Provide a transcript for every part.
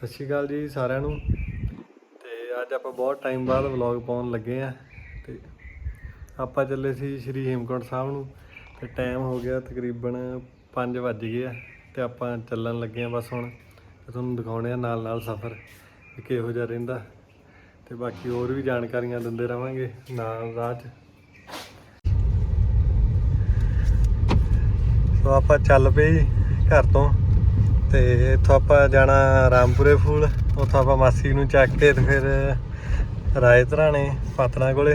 ਸਤਿ ਸ਼੍ਰੀ ਅਕਾਲ ਜੀ ਸਾਰਿਆਂ ਨੂੰ। ਤੇ ਅੱਜ ਆਪਾਂ ਬਹੁਤ ਟਾਈਮ ਬਾਅਦ ਵਲੌਗ ਪਾਉਣ ਲੱਗੇ ਆ। ਤੇ ਆਪਾਂ ਚੱਲੇ ਸੀ ਸ਼੍ਰੀ ਹੇਮਕੁੰਟ ਸਾਹਿਬ ਨੂੰ। ਤੇ ਟਾਈਮ ਹੋ ਗਿਆ ਤਕਰੀਬਨ 5 ਵੱਜ ਗਏ ਆ ਤੇ ਆਪਾਂ ਚੱਲਣ ਲੱਗੇ ਆ ਬਸ ਹੁਣ। ਤੇ ਤੁਹਾਨੂੰ ਦਿਖਾਉਣੇ ਆ ਨਾਲ ਨਾਲ ਸਫ਼ਰ ਕਿ ਕਿਹੋ ਜਿਹਾ ਰਹਿੰਦਾ। ਤੇ ਬਾਕੀ ਹੋਰ ਵੀ ਜਾਣਕਾਰੀਆਂ ਦਿੰਦੇ ਰਵਾਂਗੇ ਨਾਲ ਰਾਹ 'ਚ। ਸੋ ਆਪਾਂ ਚੱਲ ਪਏ ਜੀ ਘਰ ਤੋਂ। ਤੇ ਇੱਥੋਂ ਆਪਾਂ ਜਾਣਾ ਰਾਮਪੁਰੇ ਫੂਲ, ਉੱਥੋਂ ਆਪਾਂ ਮਾਸੀ ਨੂੰ ਚੱਕ ਕੇ ਤੇ ਫਿਰ ਰਾਏ ਧਰਾਣੇ ਪਾਤਣਾ ਕੋਲੇ।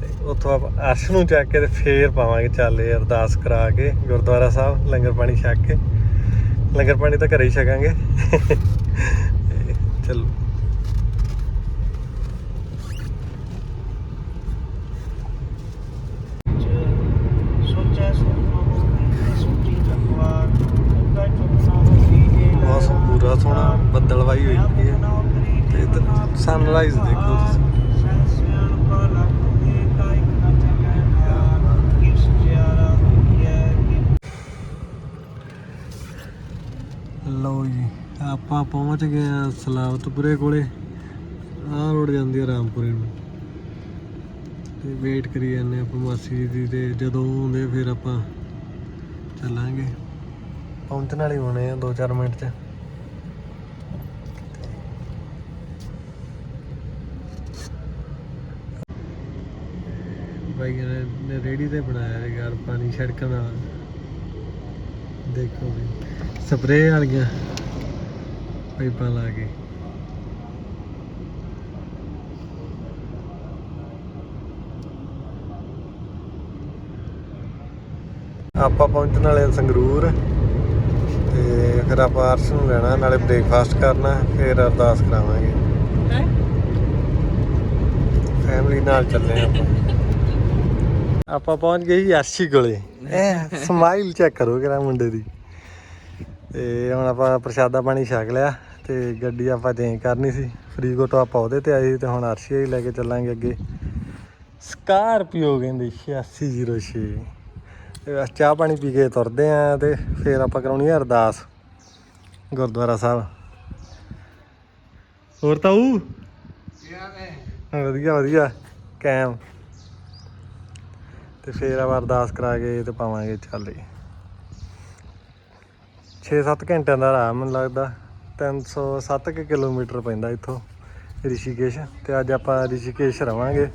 ਤੇ ਉੱਥੋਂ ਆਪਾਂ ਅਰਸ਼ ਨੂੰ ਚੱਕ ਕੇ ਤੇ ਫੇਰ ਪਾਵਾਂਗੇ ਚਾਲੇ ਅਰਦਾਸ ਕਰਾ ਕੇ, ਗੁਰਦੁਆਰਾ ਸਾਹਿਬ, ਲੰਗਰ ਪਾਣੀ ਛਕ ਕੇ। ਲੰਗਰ ਪਾਣੀ ਤਾਂ ਘਰੇ ਹੀ ਛਕਾਂਗੇ। ਤੇ ਚਲੋ। ਸਨਰਾਈਜ਼ ਦੇਖੋ ਤੁਸੀਂ। ਲਓ ਜੀ, ਆਪਾਂ ਪਹੁੰਚ ਗਏ ਆ ਸਲਾਵਤਪੁਰੇ ਕੋਲੇ। ਆਹ ਰੋਡ ਜਾਂਦੀ ਆ ਰਾਮਪੁਰੇ ਨੂੰ। ਤੇ ਵੇਟ ਕਰੀ ਜਾਂਦੇ ਆਪਾਂ ਮਾਸੀ ਜੀ ਦੀ ਤੇ ਜਦੋਂ ਆਉਂਦੇ ਫਿਰ ਆਪਾਂ ਚੱਲਾਂਗੇ। ਪਹੁੰਚਣ ਵਾਲੇ ਹੋਣੇ ਆ 2-4 ਮਿੰਟ ਚ। ਬਾਈ ਨੇ ਰੇੜੀ ਤੇ ਬਣਾਇਆ ਹੈ ਯਾਰ ਪਾਣੀ ਛੜਕਣ ਨਾਲ ਦੇਖੋ ਵੀ। ਸਪਰੇਅ ਵਾਲੀਆਂ ਪਾਈਪਾਂ ਲਾ ਕੇ। ਆਪਾਂ ਪਹੁੰਚਣ ਵਾਲੇ ਸੰਗਰੂਰ। ਤੇ ਫਿਰ ਆਪਾਂ ਅਰਸ਼ ਨੂੰ ਲੈਣਾ ਨਾਲੇ ਬ੍ਰੇਕਫਾਸਟ ਕਰਨਾ ਫਿਰ ਅਰਦਾਸ ਕਰਾਵਾਂਗੇ। ਫੈਮਿਲੀ ਨਾਲ ਚੱਲੇ ਆਪਾਂ। ਆਪਾਂ ਪਹੁੰਚ ਗਏ ਜੀ ਅਰਸ਼ੀ ਕੋਲੇ। ਐ ਸਮਾਈਲ ਚੈੱਕ ਕਰੋ ਕਿਰਾ ਮੁੰਡੇ ਦੀ। ਤੇ ਹੁਣ ਆਪਾਂ ਪ੍ਰਸ਼ਾਦਾ ਪਾਣੀ ਛਕ ਲਿਆ ਤੇ ਗੱਡੀ ਆਪਾਂ ਚੇਂਜ ਕਰਨੀ ਸੀ। ਤੋਂ ਆਪਾਂ ਉਹਦੇ ਤੇ ਆਏ ਸੀ ਤੇ ਹੁਣ ਅਰਸ਼ੀ ਹੀ ਲੈ ਕੇ ਚੱਲਾਂਗੇ ਅੱਗੇ। ਸਕਾਰਪੀਓ ਕਹਿੰਦੇ 8606 ਤੇ ਬਸ ਚਾਹ ਪਾਣੀ ਪੀ ਕੇ ਤੁਰਦੇ ਆਂ ਤੇ ਫਿਰ ਆਪਾਂ ਕਰਾਉਣੀ ਆ ਅਰਦਾਸ। ਗੁਰਦੁਆਰਾ ਸਾਹਿਬ। ਹੋਰ ਤਾਂ ਉਹ ਵਧੀਆ ਵਧੀਆ। ਕੈਮ। ਤੇ ਫਿਰ ਆਪਾਂ ਅਰਦਾਸ ਕਰਾ ਕੇ ਤੇ ਪਾਵਾਂਗੇ ਚੱਲੇ 6-7 ਘੰਟਿਆਂ ਦਾ ਰਾਹ ਮੈਨੂੰ ਲੱਗਦਾ। 307 ਕੁ ਕਿਲੋਮੀਟਰ ਪੈਂਦਾ ਇੱਥੋਂ ਰਿਸ਼ੀਕੇਸ਼ ਤੇ ਅੱਜ ਆਪਾਂ ਰਿਸ਼ੀਕੇਸ਼ ਰਵਾਂਗੇ।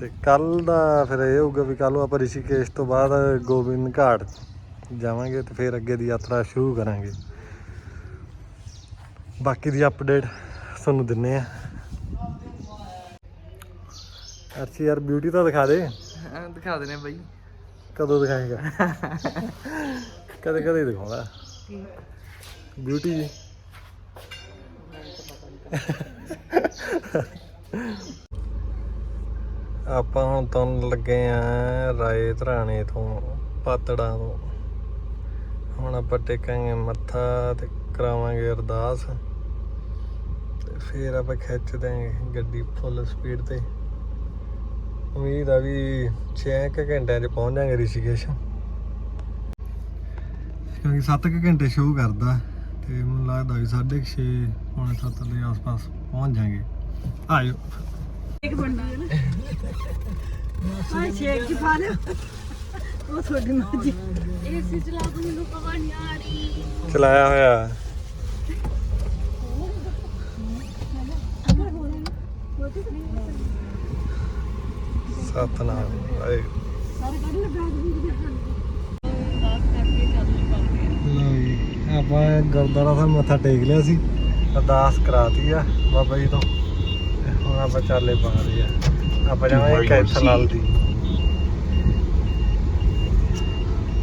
ਤੇ ਕੱਲ ਦਾ ਫਿਰ ਇਹ ਹੋਊਗਾ ਵੀ ਕੱਲ ਨੂੰ ਆਪਾਂ ਰਿਸ਼ੀਕੇਸ਼ ਤੋਂ ਬਾਅਦ ਗੋਬਿੰਦ ਘਾਟ ਜਾਵਾਂਗੇ ਤੇ ਫਿਰ ਅੱਗੇ ਦੀ ਯਾਤਰਾ ਸ਼ੁਰੂ ਕਰਾਂਗੇ। ਬਾਕੀ ਦੀ ਅਪਡੇਟ ਤੁਹਾਨੂੰ ਦਿੰਨੇ ਆ। ਅਰਸ਼ੀ ਯਾਰ ਬਿਊਟੀ ਤਾਂ ਦਿਖਾ ਦੇ। ਦਿਖਾ ਦੇਣੇ ਬਾਈ। ਕਦੋਂ ਦਿਖਾਏਗਾ? ਕਦੇ ਕਦੇ ਹੀ ਦਿਖਾਉਂਦਾ। ਬਿਊਟੀ ਜੀ। ਆਪਾਂ ਹੁਣ ਤੁਰਨ ਲੱਗੇ ਆ ਰਾਏ ਧਰਾਣੇ ਤੋਂ ਪਾਤੜਾਂ ਤੋਂ। ਹੁਣ ਆਪਾਂ ਟੇਕਾਂਗੇ ਮੱਥਾ ਤੇ ਕਰਾਵਾਂਗੇ ਅਰਦਾਸ। ਤੇ ਫਿਰ ਆਪਾਂ ਖਿੱਚ ਦਿਆਂਗੇ ਗੱਡੀ ਫੁੱਲ ਸਪੀਡ ਤੇ। ਉਮੀਦ ਆ ਵੀ 6 ਘੰਟਿਆਂ 'ਚ ਪਹੁੰਚ ਜਾਾਂਗੇ ਰਿਸ਼ੀਕੇਸ਼। ਕਿਉਂਕਿ 7 ਘੰਟੇ ਸ਼ੋਅ ਕਰਦਾ ਤੇ ਮੈਨੂੰ ਲੱਗਦਾ ਵੀ 6:30 ਪੌਣੇ 7 ਦੇ ਆਸ-ਪਾਸ ਪਹੁੰਚ ਜਾਾਂਗੇ। ਆਜੋ ਇੱਕ ਬਣਦਾ ਹੈ ਨਾ। ਹਾਂ ਸ਼ੇਕ ਚ ਪਾ ਲਿਓ। ਉਹ ਤੁਹਾਡੀ ਮਰਜ਼ੀ। ਏਸੀ ਚਲਾ ਕੇ ਮੈਨੂੰ ਪਤਾ ਨਹੀਂ ਆ ਰਹੀ। ਚਲਾਇਆ ਹੋਇਆ। ਸਤਨਾਮ ਵਾਹਿਗੁਰੂ ਲਓ ਜੀ ਆਪਾਂ ਗੁਰਦੁਆਰਾ ਸਾਹਿਬ ਮੱਥਾ ਟੇਕ ਲਿਆ ਸੀ। ਅਰਦਾਸ ਕਰਾਤੀ ਆ ਬਾਬਾ ਜੀ ਤੋਂ। ਤੇ ਹੁਣ ਆਪਾਂ ਚਾਲੇ ਪਾ ਰਹੇ ਆ। ਆਪਾਂ ਜਾਵਾਂਗੇ ਕੈਥਲ ਨਾਲ ਦੀ।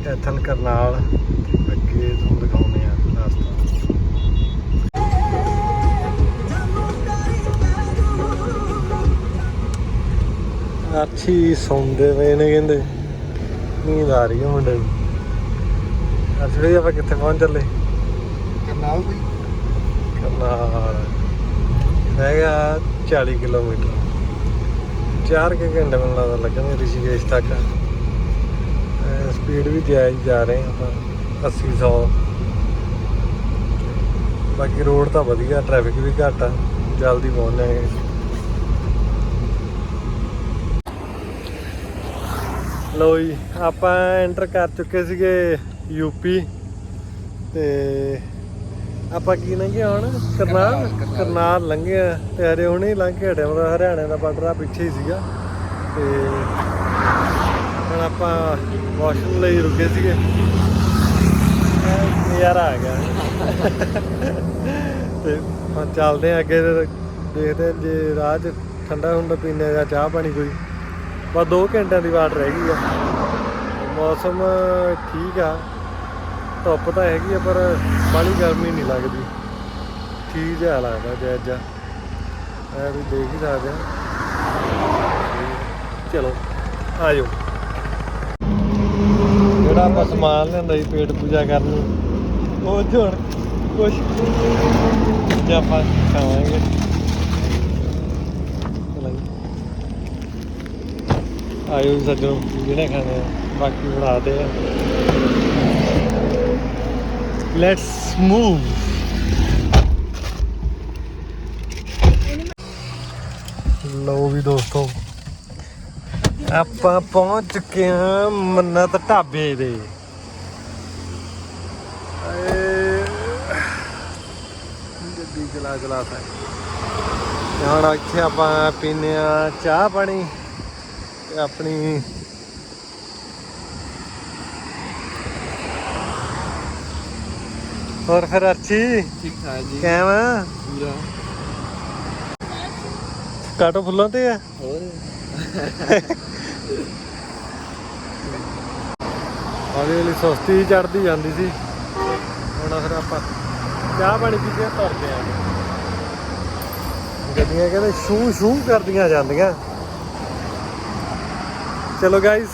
ਕੈਥਲ ਕਰਨਾਲ। ਅੱਗੇ ਤੁਹਾਨੂੰ ਦਿਖਾਉਂਦੇ ਆ। ਅੱਛੀ ਸੌਂਦੇ ਪਏ ਨੇ ਕਹਿੰਦੇ। ਨੀਂਦ ਆ ਰਹੀ ਹੈ ਮੁੰਡੇ ਨੂੰ। ਵੀ ਆਪਾਂ ਕਿੱਥੇ ਪਹੁੰਚ ਚੱਲੇ? ਕਰਨਾਲ ਬਈ ਕਰਨਾਲ। ਰਹਿ ਗਿਆ 40 ਕਿਲੋਮੀਟਰ। 4 ਕਿ ਘੰਟੇ ਮੈਨੂੰ ਲੱਗਦਾ ਲੱਗਣਗੇ ਰਿਸ਼ੀਕੇਸ਼ ਤੱਕ। ਸਪੀਡ ਵੀ ਜਾਇਜ਼ ਜਾ ਰਹੇ ਆਪਾਂ 80 100 ਬਾਕੀ ਰੋਡ ਤਾਂ ਵਧੀਆ ਟ੍ਰੈਫਿਕ ਵੀ ਘੱਟ ਆ ਜਲਦੀ ਪਹੁੰਚ ਜਾਏਗੇ ਲੋ ਜੀ ਆਪਾਂ ਐਂਟਰ ਕਰ ਚੁੱਕੇ ਸੀਗੇ ਯੂਪੀ ਤੇ ਆਪਾਂ ਕੀ ਲੰਘੇ ਹੁਣ? ਕਰਨਾਲ? ਕਰਨਾਲ ਲੰਘੇ ਆ। ਤੇ ਹਰੇ ਹੁਣੇ ਲੰਘ ਕੇ ਹਟਿਆ ਮਤਲਬ ਹਰਿਆਣੇ ਦਾ ਬਾਰਡਰ ਆ ਪਿੱਛੇ ਹੀ ਸੀਗਾ। ਤੇ ਹੁਣ ਆਪਾਂ ਵਾਸ਼ਰੂਮ ਲਈ ਰੁਕੇ ਸੀਗੇ। ਨਜ਼ਾਰਾ ਆ ਗਿਆ। ਤੇ ਹੁਣ ਚੱਲਦੇ ਆ ਅੱਗੇ ਦੇਖਦੇ ਜੇ ਰਾਹ 'ਚ ਠੰਡਾ ਹੁੰਦਾ ਪੀਣੇ ਆ ਜਾਂ ਚਾਹ ਪਾਣੀ ਕੋਈ। ਬਸ 2 ਘੰਟਿਆਂ ਦੀ ਵਾਟ ਰਹਿ ਗਈ ਆ। ਮੌਸਮ ਠੀਕ ਆ। ਧੁੱਪ ਤਾਂ ਹੈਗੀ ਆ, ਪਰ ਬਾਲੀ ਗਰਮੀ ਨਹੀਂ ਲੱਗਦੀ। ਠੀਕ ਜਿਹਾ ਲੱਗਦਾ ਜੈ ਜਾ ਐ ਵੀ ਦੇਖ ਹੀ ਸਕਦੇ ਆ। ਚਲੋ ਆ ਜਾਓ ਜਿਹੜਾ ਆਪਾਂ ਸਮਾਨ ਲੈਂਦਾ ਸੀ ਪੇਟ ਪੂਜਾ ਕਰਨ ਨੂੰ, ਉਹ ਝੋਣ ਕੁਛ ਜੇ ਆਪਾਂ ਖਾਵਾਂਗੇ ਚਲੋ ਜੀ। ਆਇਓ ਜੀ ਸੱਜਣੋ ਜਿਹਨੇ ਖਾਣੇ ਆ, ਬਾਕੀ ਬਣਾਦੇ ਆ। ਲੈਟਸ ਮੂਵ ਲਓ ਵੀ ਦੋਸਤੋ, ਆਪਾਂ ਪਹੁੰਚ ਚੁੱਕੇ ਹਾਂ ਮੰਨਤ ਢਾਬੇ ਦੇ। ਗੱਡੀ ਚਲਾ ਚਲਾ ਤਾ ਹੁਣ ਇੱਥੇ ਆਪਾਂ ਪੀਨੇ ਆ ਚਾਹ ਪਾਣੀ। ਤੇ ਆਪਣੀ ਹੋਰ ਫਿਰ ਅੱਛੀ ਠੀਕ ਠਾਕ ਜੀ। ਕੈਮ? ਪੂਰਾ। ਕਾਟੋ ਫੁੱਲਾਂ ਤੇ ਆ? ਹੋਰ। ਹੌਲੀ ਹੌਲੀ ਸੁਸਤੀ ਚੜਦੀ ਜਾਂਦੀ ਸੀ। ਹੁਣ ਫਿਰ ਆਪਾਂ ਚਾਹ ਪਾਣੀ ਪੀ ਕੇ ਤੁਰਦੇ ਆ। ਗੱਡੀਆਂ ਕਹਿੰਦੇ ਸ਼ੂ ਸ਼ੂ ਕਰਦੀਆਂ ਜਾਂਦੀਆਂ। ਚਲੋ ਗਾਇਸ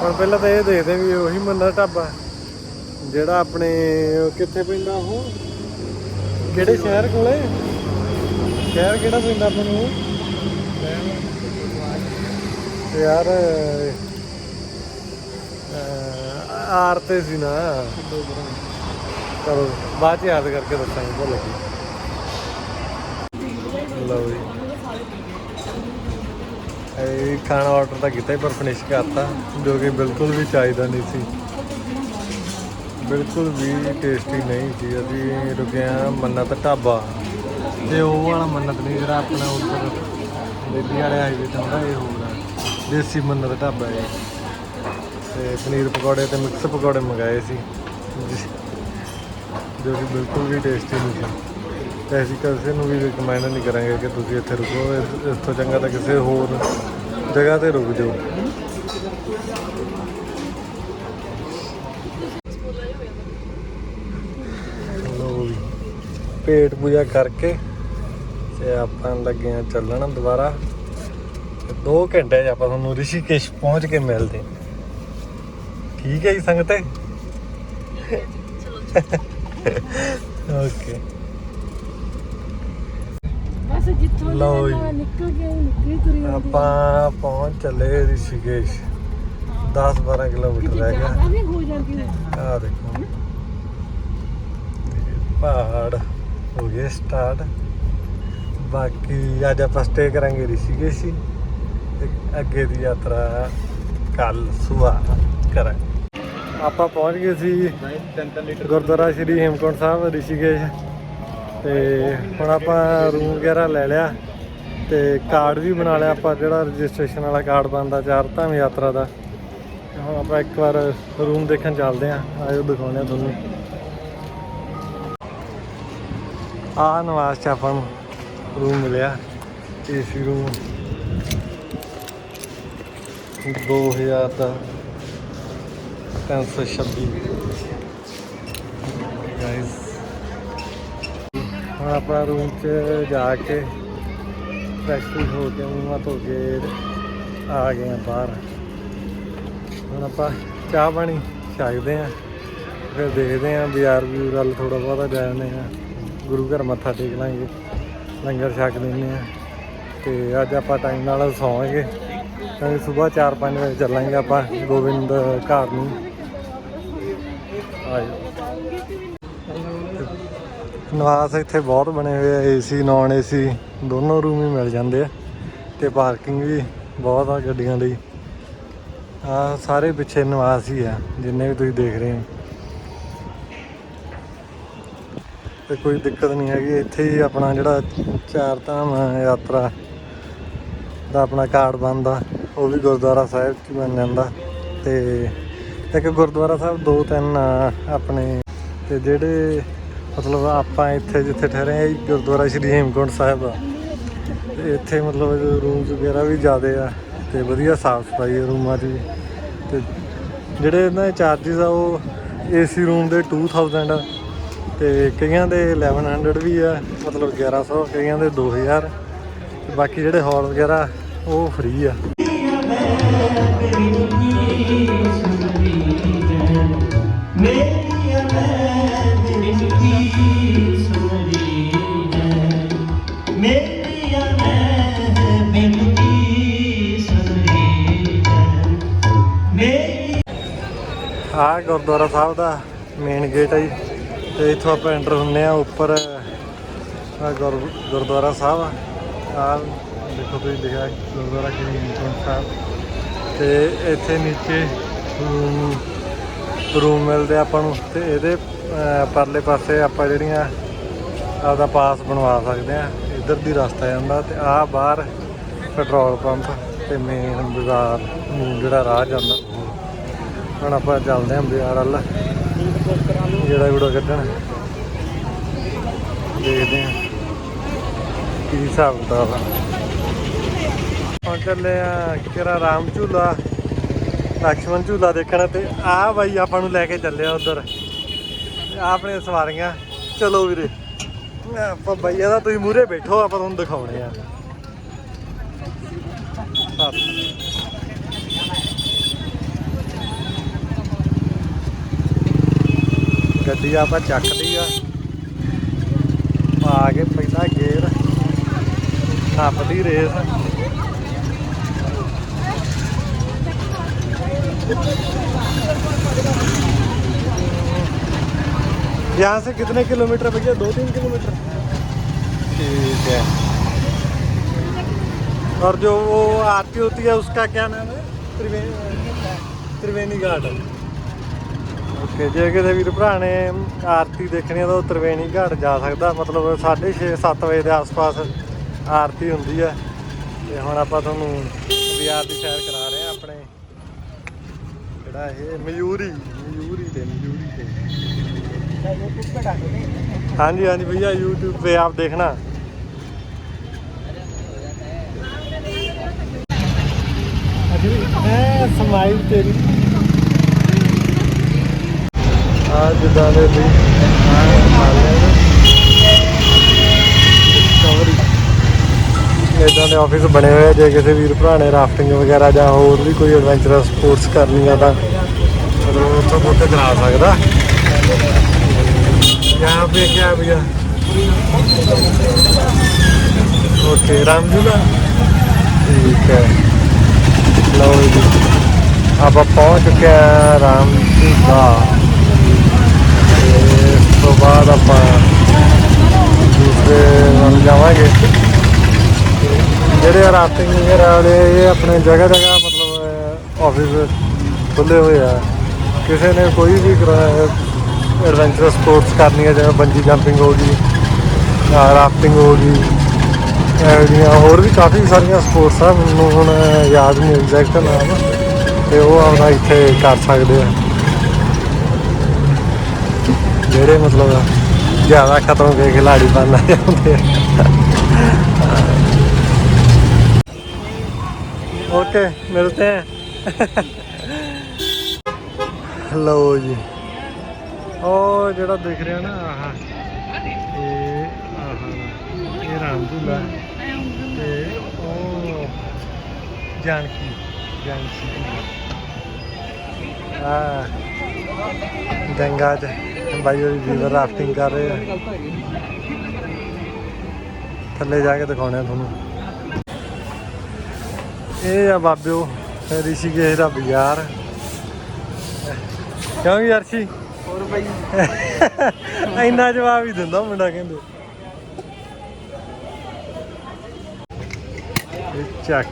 ਹੁਣ ਪਹਿਲਾਂ ਤਾਂ ਇਹ ਦੇਖਦੇ ਵੀ ਉਹੀ ਮੰਨਾ ਢਾਬਾ ਜਿਹੜਾ ਆਪਣੇ ਕਿੱਥੇ ਪੈਂਦਾ ਉਹ? ਕਿਹੜੇ ਸ਼ਹਿਰ ਕੋਲੇ? ਸ਼ਹਿਰ ਕਿਹੜਾ ਪੈਂਦਾ ਆਪਾਂ ਨੂੰ ਯਾਰ ਅਹ, ਆਰ ਤੇ ਸੀ ਨਾ। ਚਲੋ ਬਾਅਦ ਚ ਯਾਦ ਕਰਕੇ ਦੱਸਾਂਗੇ ਭੁੱਲ ਗਈ ਲਓ ਜੀ ਇਹ ਖਾਣਾ ਆਰਡਰ ਤਾਂ ਕੀਤਾ ਸੀ, ਪਰ ਫਿਨਿਸ਼ ਕਰਤਾ, ਜੋ ਕਿ ਬਿਲਕੁਲ ਵੀ ਚਾਹੀਦਾ ਨਹੀਂ ਸੀ। ਬਿਲਕੁਲ ਵੀ ਟੇਸਟੀ ਨਹੀਂ ਸੀ। ਅਸੀਂ ਰੁਕਿਆ ਮੰਨਤ ਢਾਬਾ। ਤੇ ਉਹ ਵਾਲਾ ਮੰਨਤ ਨਹੀਂ, ਜਿਹੜਾ ਆਪਣਾ ਉੱਧਰ ਦਿੱਲੀ ਵਾਲੇ ਹਾਈਵੇ ਤੇ ਹੁੰਦਾ ਇਹ ਹੋਰ ਆ। ਦੇਸੀ ਮੰਨਤ ਢਾਬਾ ਹੈ ਤੇ ਪਨੀਰ ਪਕੌੜੇ ਤੇ ਮਿਕਸ ਪਕੌੜੇ ਮੰਗਾਏ ਸੀ। ਜਿ- ਜੋ ਕਿ ਬਿਲਕੁਲ ਵੀ ਟੇਸਟੀ ਨਹੀਂ ਸੀ। ਤੇ ਅਸੀਂ ਕਿਸੇ ਨੂੰ ਵੀ ਰਿਕਮੈਂਡ ਨਹੀਂ ਕਰਾਂਗੇ ਕਿ ਤੁਸੀਂ ਇੱਥੇ ਰੁਕੋ। ਇਸ ਇਸ ਤੋਂ ਚੰਗਾ ਤਾਂ ਕਿਸੇ ਹੋਰ ਜਗ੍ਹਾ ਤੇ ਰੁਕ ਜਾਓ ਪੇਟ ਪੂਜਾ ਕਰਕੇ ਤੇ ਆਪਾਂ ਲੱਗੇ ਆ ਚੱਲਣ ਦੁਬਾਰਾ 2 ਘੰਟੇ 'ਚ ਆਪਾਂ ਤੁਹਾਨੂੰ ਰਿਸ਼ੀਕੇਸ਼ ਪਹੁੰਚ ਕੇ ਮਿਲਦੇ। ਠੀਕ ਹੈ ਜੀ ਸੰਗਤੇ ਓਕੇ ਬਸ ਜਿੱਥੋਂ ਲਓ ਜੀ। ਆਪਾਂ ਪਹੁੰਚ ਚੱਲੇ ਰਿਸ਼ੀਕੇਸ਼। 10 12 ਕਿਲੋਮੀਟਰ ਰਹਿ ਗਿਆ। ਜ਼ਿਆਦਾ ਵੀ ਹੋ ਜਾਂਦੀ ਹੈ। ਆ ਦੇਖੋ। ਪਹਾੜ ਹੋ ਗਏ ਸਟਾਰਟ। ਬਾਕੀ ਅੱਜ ਆਪਾਂ ਸਟੇ ਕਰਾਂਗੇ ਰਿਸ਼ੀਕੇਸ਼। ਹੀ ਤੇ ਅੱਗੇ ਦੀ ਯਾਤਰਾ ਕੱਲ ਸਵੇਰ ਕਰਾਂਗੇ। ਆਪਾਂ ਪਹੁੰਚ ਗਏ ਸੀ ਗੁਰਦੁਆਰਾ ਸ਼੍ਰੀ ਹੇਮਕੁੰਟ ਸਾਹਿਬ ਰਿਸ਼ੀਕੇਸ਼। ਤੇ ਹੁਣ ਆਪਾਂ ਰੂਮ ਵਗੈਰਾ ਲੈ ਲਿਆ। ਤੇ ਕਾਰਡ ਵੀ ਬਣਾ ਲਿਆ ਆਪਾਂ, ਜਿਹੜਾ ਰਜਿਸਟ੍ਰੇਸ਼ਨ ਵਾਲਾ ਕਾਰਡ ਬਣਦਾ ਚਾਰ ਧਾਮ ਯਾਤਰਾ ਦਾ। ਹੁਣ ਆਪਾਂ ਇੱਕ ਵਾਰ ਰੂਮ ਦੇਖਣ ਚੱਲਦੇ ਆਂ ਆਇਓ ਦਿਖਾਉਂਦੇ ਆ ਤੁਹਾਨੂੰ। ਆ ਨਵਾਜ਼ ਚ ਆਪਾਂ ਨੂੰ ਰੂਮ ਮਿਲਿਆ ਏਸੀ ਰੂਮ 2000 ਦਾ 326 ਗਾਇਸ ਹੁਣ ਆਪਣਾ ਰੂਮ 'ਚ ਜਾ ਕੇ ਪ੍ਰੈਕਟਿਸ ਹੋ ਕੇ ਮੂੰਹ ਧੋ ਕੇ ਆ ਗਏ ਆ ਬਾਹਰ। ਹੁਣ ਆਪਾਂ ਚਾਹ ਪਾਣੀ ਛਕਦੇ ਆ, ਫਿਰ ਦੇਖਦੇ ਆ ਬਾਜ਼ਾਰ ਵੀ ਗੱਲ ਥੋੜਾ ਬਹੁਤਾ ਜਾਣੇ ਆ। ਗੁਰੂ ਘਰ ਮੱਥਾ ਟੇਕ ਲਾਂਗੇ, ਲੰਗਰ ਛਕ ਲੈਂਦੇ ਆ। ਤੇ ਅੱਜ ਆਪਾਂ ਟਾਈਮ ਨਾਲ ਸੌਵਾਂਗੇ ਕਿਉਂਕਿ ਸਵੇਰ 4-5 ਵਜੇ ਚੱਲਾਂਗੇ ਆਪਾਂ ਗੋਬਿੰਦ ਘਰ ਨੂੰ। ਆਇਓ ਨਿਵਾਸ ਇੱਥੇ ਬਹੁਤ ਬਣੇ ਹੋਏ ਆ ਏਸੀ ਨਾਨ ਏਸੀ ਦੋਨੋਂ ਰੂਮ ਹੀ ਮਿਲ ਜਾਂਦੇ ਆ ਤੇ ਪਾਰਕਿੰਗ ਵੀ ਬਹੁਤ ਆ ਗੱਡੀਆਂ ਲਈ। ਆ ਸਾਰੇ ਪਿੱਛੇ ਨਿਵਾਸ ਹੀ ਆ, ਜਿੰਨੇ ਵੀ ਤੁਸੀਂ ਦੇਖ ਰਹੇ ਹੋ। ਤੇ ਕੋਈ ਦਿੱਕਤ ਨਹੀਂ ਹੈਗੀ, ਇੱਥੇ ਹੀ ਆਪਣਾ ਜਿਹੜਾ ਚਾਰ ਧਾਮ ਯਾਤਰਾ ਦਾ ਆਪਣਾ ਕਾਰਡ ਬਣਦਾ, ਉਹ ਵੀ ਗੁਰਦੁਆਰਾ ਸਾਹਿਬ 'ਚ ਬਣ ਜਾਂਦਾ। ਤੇ ਇੱਕ ਗੁਰਦੁਆਰਾ ਸਾਹਿਬ ਦੋ ਤਿੰਨ ਆਪਣੇ, ਤੇ ਜਿਹੜੇ ਮਤਲਬ ਆਪਾਂ ਇੱਥੇ ਜਿੱਥੇ ਠਹਿਰੇ ਆ ਗੁਰਦੁਆਰਾ ਸ਼੍ਰੀ ਹੇਮਕੁੰਟ ਸਾਹਿਬ ਆ। ਤੇ ਇੱਥੇ ਮਤਲਬ ਰੂਮਸ ਵਗੈਰਾ ਵੀ ਜ਼ਿਆਦੇ ਆ ਤੇ ਵਧੀਆ ਸਾਫ਼ ਸਫ਼ਾਈ ਆ ਰੂਮਾਂ 'ਚ ਵੀ। ਤੇ ਜਿਹੜੇ ਇਹਨਾਂ ਦੇ ਚਾਰजेस ਆ ਉਹ ਏਸੀ ਰੂਮ ਦੇ 2000 ਆ ਤੇ ਕਈਆਂ ਦੇ 1100 ਵੀ ਆ, ਮਤਲਬ 1100 ਕਈਆਂ ਦੇ 2000 ਤੇ ਬਾਕੀ ਜਿਹੜੇ ਹਾਲ ਵਗੈਰਾ ਉਹ ਫ੍ਰੀ ਆ। ਆਹ ਗੁਰਦੁਆਰਾ ਸਾਹਿਬ ਦਾ ਮੇਨ ਗੇਟ ਹੈ ਜੀ। ਤੇ ਇੱਥੋਂ ਆਪਾਂ ਐਂਟਰ ਹੁੰਨੇ ਆ ਉੱਪਰ, ਆ ਗੁਰਦੁਆਰਾ ਸਾਹਿਬ ਆ। ਦੇਖੋ ਤੁਸੀਂ ਲਿਖਿਆ ਗੁਰਦੁਆਰਾ ਸ਼੍ਰੀ ਹੇਮਕੁੰਟ ਸਾਹਿਬ ਤੇ ਇੱਥੇ ਨੀਚੇ ਰੂਮ ਰੂਮ ਮਿਲਦੇ ਆਪਾਂ ਨੂੰ। ਤੇ ਇਹਦੇ ਪਰਲੇ ਪਾਸੇ ਆਪਾਂ ਜਿਹੜੀਆਂ ਆਪਦਾ ਪਾਸ ਬਣਵਾ ਸਕਦੇ ਆ। ਇੱਧਰ ਦੀ ਰਸਤਾ ਜਾਂਦਾ ਤੇ ਆਹ ਬਾਹਰ ਪੈਟਰੋਲ ਪੰਪ ਤੇ ਮੇਨ ਬਾਜ਼ਾਰ ਨੂੰ ਜਿਹੜਾ ਰਾਹ ਜਾਂਦਾ। ਹੁਣ ਆਪਾਂ ਚੱਲਦੇ ਆਂ ਬਾਜ਼ਾਰ ਵੱਲ। ਜਿਹੜਾ ਗੁੜਾ ਕੱਢਣ। ਦੇਖਦੇ ਆਂ ਕੀ ਹਿਸਾਬ ਕਿਤਾਬ ਆ। ਹੁਣ ਚੱਲੇ ਆ ਕਿਹੜਾ ਰਾਮ ਝੂਲਾ, ਲਕਸ਼ਮਣ ਝੂਲਾ ਦੇਖਣਾ ਤੇ ਆ ਬਾਈ ਆਪਾਂ ਨੂੰ ਲੈ ਕੇ ਚੱਲਿਆ ਉਧਰ। ਆਪਣੇ ਸਵਾਰੀਆਂ। ਚਲੋ ਵੀਰੇ, ਆਪਾਂ ਬਈਆ ਦਾ ਤੁਸੀਂ ਮੂਰੇ ਬੈਠੋ, ਆਪਾਂ ਤੁਹਾਨੂੰ ਦਿਖਾਉਣੇ ਆ। ਗੱਡੀ ਆਪਾਂ ਚੱਕ ਲਈ ਆ ਪਾ ਕੇ ਪਹਿਲਾ ਗੇਅਰ ਨੱਪਦੀ ਰੇਸ यहाँ से कितने किलोमीटर भैया दो तीन किलोमीटर ठीक है और जो वो आरती होती है उसका क्या नाम है त्रिवेणी त्रिवेणी घाट ਤੇ ਜੇ ਕਿਸੇ ਵੀਰ ਭਰਾ ਨੇ ਆਰਤੀ ਦੇਖਣੀ ਤਾਂ ਤਰਵੇਣੀ ਘਾਟ ਜਾ ਸਕਦਾ, ਮਤਲਬ 6:30 7 ਵਜੇ ਦੇ ਆਸ-ਪਾਸ ਆਰਤੀ ਹੁੰਦੀ ਹੈ ਤੇ ਹੁਣ ਆਪਾਂ ਤੁਹਾਨੂੰ ਬਾਜ਼ਾਰ ਦੀ ਸੈਰ ਕਰਾ ਰਹੇ ਆ ਆਪਣੇ। ਜਿਹੜਾ ਇਹ? ਮਯੂਰੀ ਮਯੂਰੀ ਤੇ ਮਯੂਰੀ ਤੇ। ਹਾਂਜੀ ਹਾਂਜੀ ਭਈਆ, YouTube ਤੇ ਆਪ ਦੇਖਣਾ। ਅਜੀ ਮੈਂ ਸਮਾਈਲ ਤੇਰੀ। ജില്ലായിലെ ਇਦਾਂ ਦੇ ਆਫਿਸ ਬਣੇ ਹੋਏ ਜੇ ਕਿਸੇ ਵੀਰ ਭਰਾ ਨੇ ਰਾਫਟਿੰਗ ਵਗੈਰਾ ਜਾਂ ਹੋਰ ਵੀ ਕੋਈ ਐਡਵੈਂਚਰਸ ਸਪੋਰਟਸ ਕਰਨੀਆਂ ਤਾਂ ਮਤਲਬ ਉੱਥੋਂ ਬੁੱਕ ਕਰਾ ਸਕਦਾ। ਯਾਹ ਪੇ ਕਿਆ ਭਈਆ ਓਕੇ ਰਾਮਜੂਲਾ ਠੀਕ ਹੈ। ਲਓ ਜੀ। ਆਪਾਂ ਪਹੁੰਚ ਚੁੱਕੇ ਆ ਰਾਮਜੂਲਾ ਤੋਂ ਬਾਅਦ ਆਪਾਂ ਦੂਸਰੇ ਵੱਲ ਜਾਵਾਂਗੇ। ਜਿਹੜੇ ਰਾਫਟਿੰਗ ਵਗੈਰਾ ਵਾਲੇ ਇਹ ਆਪਣੇ ਜਗ੍ਹਾ ਜਗ੍ਹਾ ਮਤਲਬ ਆਫਿਸ ਖੁੱਲੇ ਹੋਏ ਆ। ਕਿਸੇ ਨੇ ਕੋਈ ਵੀ ਐਡਵੈਂਚਰ ਸਪੋਰਟਸ ਕਰਨੀ ਹੈ ਜਿਵੇਂ ਬੰਜੀ ਜੰਪਿੰਗ ਹੋ ਗਈ ਰਾਫਟਿੰਗ ਹੋ ਗਈ, ਇਹੋ ਜਿਹੀਆਂ ਹੋਰ ਵੀ ਕਾਫੀ ਸਾਰੀਆਂ ਸਪੋਰਟਸ ਆ, ਮੈਨੂੰ ਹੁਣ ਯਾਦ ਨਹੀਂ ਐਗਜ਼ੈਕਟ ਨਾਮ, ਤੇ ਉਹ ਆਪਣਾ ਇੱਥੇ ਕਰ ਸਕਦੇ ਆ। ਜਿਹੜੇ ਮਤਲਬ ਜ਼ਿਆਦਾ ਖਤਮ ਕੇ ਖਿਲਾੜੀ ਬਣਨਾ ਚਾਹੁੰਦੇ ਓਕੇ ਮਿਲਤੇ ਹਾਂ ਲਓ ਜੀ। ਉਹ ਜਿਹੜਾ ਦਿਖ ਰਿਹਾ ਨਾ, ਆਹ। ਇਹ ਆਹ ਇਹ ਰਾਮਦੁਲਾ ਤੇ ਉਹ ਜਾਨਕੀ ਜਾਨਕੀ ਆ ਗੰਗਾ ਜੀ ਬਾਈ ਉਹ ਰਿਵਰ ਰਾਫਟਿੰਗ ਕਰ ਰਹੇ ਆ। ਥੱਲੇ ਜਾ ਕੇ ਦਿਖਾਉਣੇ ਆ ਤੁਹਾਨੂੰ। ਇਹ ਆ ਬਾਬਿਓ ਰਿਸ਼ੀਕੇਸ਼ ਦਾ ਬਾਜ਼ਾਰ। ਕਿਉਂ ਵੀ ਅਰਸ਼ੀ? ਹੋਰ ਭਾਈ ਇੰਨਾ ਜਵਾਬ ਹੀ ਦਿੰਦਾ ਮੁੰਡਾ ਕਹਿੰਦੇ। ਇਹ ਚੱਕ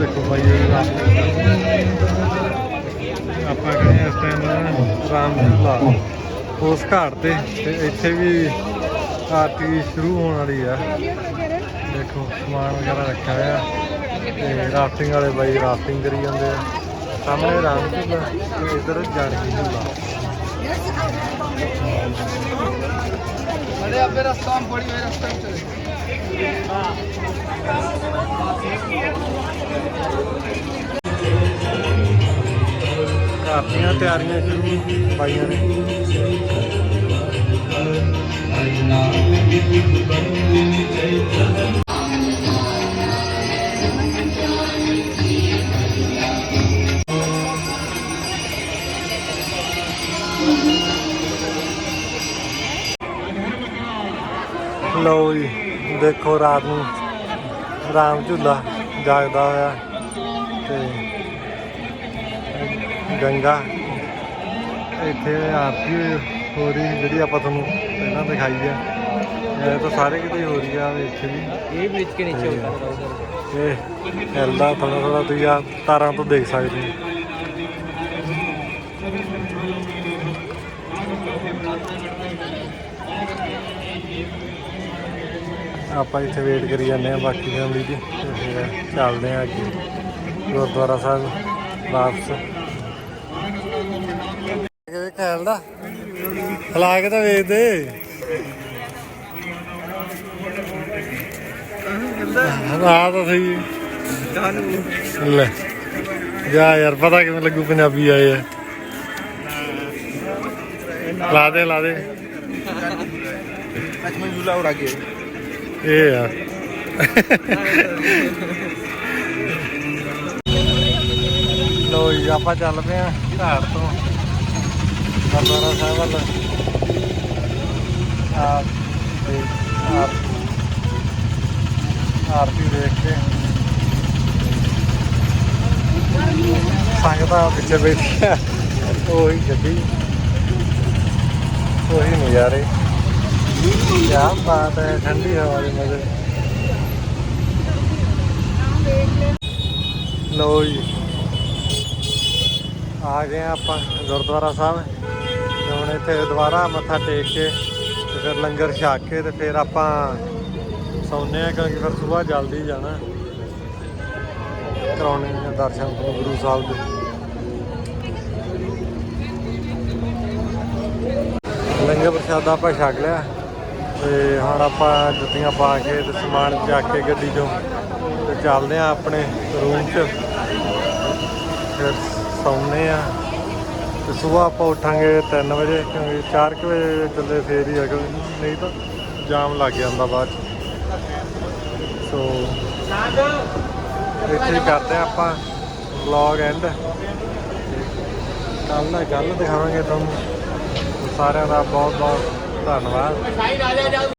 ਦੇਖੋ ਭਾਈ ਇਹ ਆਪਾਂ ਖੜੇ ਹਾਂ ਇਸ ਟਾਈਮ ਰਾਮ ਝੂਲਾ ਉਸ ਘਾਟ ਤੇ ਤੇ ਇੱਥੇ ਵੀ ਆਰਤੀ ਸ਼ੁਰੂ ਹੋਣ ਵਾਲੀ ਆ ਦੇਖੋ ਸਮਾਨ ਵਗੈਰਾ ਰੱਖਿਆ ਹੋਇਆ ਤੇ ਰਾਫਟਿੰਗ ਵਾਲੇ ਬਾਈ ਰਾਫਟਿੰਗ ਕਰੀ ਜਾਂਦੇ ਆ ਸਾਹਮਣੇ ਰਾਮ ਝੂਲਾ ਤੇ ਇਧਰ ਜਾਨਕੀ ਝੂਲਾ अरे अबे रास्ता में पड़ी हुई रास्ता में चले ਘਰ ਦੀਆਂ ਤਿਆਰੀਆਂ ਸ਼ੁਰੂ ਬਾਈਆਂ ਨੇ। ਲਓ ਜੀ ਦੇਖੋ ਰਾਤ ਨੂੰ ਰਾਮ ਝੂਲਾ। ਜਾਗਦਾ ਹੋਇਆ ਤੇ ਗੰਗਾ ਇੱਥੇ ਆਰਤੀ ਹੋ ਰਹੀ ਜਿਹੜੀ ਆਪਾਂ ਤੁਹਾਨੂੰ ਪਹਿਲਾਂ ਦਿਖਾਈ ਆ ਇਹ ਤਾਂ ਸਾਰੇ ਕਿਤੇ ਹੋ ਰਹੀ ਆ ਇੱਥੇ ਵੀ। ਇਹ ਬ੍ਰਿਜ ਕੇ ਨੀਚੇ ਉਤਰਦਾ ਸਰ ਇਹ ਹਿਲਦਾ ਥੋੜਾ ਥੋੜਾ ਤੁਸੀਂ ਆ ਤਾਰਾਂ ਤੋਂ ਦੇਖ ਸਕਦੇ ਹੋ। ਆਪਾਂ ਇੱਥੇ ਵੇਟ ਕਰੀ ਜਾਂਦੇ ਆ ਬਾਕੀ ਫੈਮਿਲੀ ਦੀ। ਚੱਲਦੇ ਆ ਅੱਗੇ। ਗੁਰਦੁਆਰਾ ਸਾਹਿਬ, ਵਾਪਸ। ਹਲਾ ਕੇ ਤਾਂ ਵੇਖ ਦੇ? ਹਲਾ ਤਾਂ ਸਹੀ ਲੈ, ਜਾ ਯਾਰ, ਪਤਾ ਕਿਵੇਂ ਲੱਗੂ ਪੰਜਾਬੀ ਆਏ ਆ। ਲਾ ਦੇ ਲਾ ਦੇ। ਅੱਜ ਮੈਂ ਝੂਲਾ ਉੜਾ ਗਿਆ ਇਹ ਆ। ਲੋ ਜੀ, ਆਪਾਂ ਚੱਲ ਪਏ ਆ ਘਾਟ ਤੋਂ। ਗੁਰਦੁਆਰਾ ਸਾਹਿਬ ਵੱਲ। ਆ ਤੇ ਆਰ- ਆਰਤੀ ਦੇਖ ਕੇ। ਸੰਗਤਾਂ ਪਿੱਛੇ ਬੈਠੀਆਂ। ਉਹੀ ਗੱਡੀ। ਉਹੀ ਨਜ਼ਾਰੇ। ਕਿਆ ਬਾਤ ਹੈ ਠੰਡੀ ਹਵਾ ਦੇ ਮਜ਼ੇ ਲੋ ਜੀ। ਆ ਗਏ ਹਾਂ ਆਪਾਂ ਗੁਰਦੁਆਰਾ ਸਾਹਿਬ। ਤੇ ਹੁਣ ਇੱਥੇ ਦੁਬਾਰਾ ਮੱਥਾ ਟੇਕ ਕੇ ਤੇ ਫਿਰ ਲੰਗਰ ਛਕ ਕੇ ਤੇ ਫਿਰ ਆਪਾਂ ਸੌਂਨੇ ਆ ਕਿਉਂਕਿ ਫਿਰ ਸਵੇਰ ਜਲਦੀ ਜਾਣਾ। ਕਰਾਉਣੇ ਆ ਦਰਸ਼ਨ ਗੁਰੂ ਸਾਹਿਬ ਦੇ। ਲੰਗਰ ਪ੍ਰਸ਼ਾਦਾ ਆਪਾਂ ਛਕ ਲਿਆ। ਤੇ ਹੁਣ ਆਪਾਂ ਜੁੱਤੀਆਂ ਪਾ ਕੇ ਤੇ ਸਮਾਨ ਚੱਕ ਕੇ ਗੱਡੀ ਚੋਂ ਤੇ ਚੱਲਦੇ ਆ ਆਪਣੇ ਰੂਮ 'ਚ। ਫਿਰ ਸੌਂਦੇ ਆ ਤੇ ਸਵੇਰ ਆਪਾਂ ਉੱਠਾਂਗੇ 3 ਵਜੇ ਕਿਉਂਕਿ 4 ਕੁ ਵਜੇ ਚੱਲੇ ਫੇਰ ਹੀ ਆ ਕਿਉਂਕਿ ਨਹੀਂ ਤਾਂ ਜਾਮ ਲੱਗ ਜਾਂਦਾ ਬਾਅਦ 'ਚ। ਸੋ ਇੱਥੇ ਕਰਦੇ ਆ ਆਪਾਂ ਵਲੌਗ ਐਂਡ ਕੱਲ ਨਾ ਗੱਲ ਦਿਖਾਵਾਂਗੇ ਤੁਹਾਨੂੰ। ਸਾਰਿਆਂ ਦਾ ਬਹੁਤ ਬਹੁਤ ਧੰਨਵਾਦ।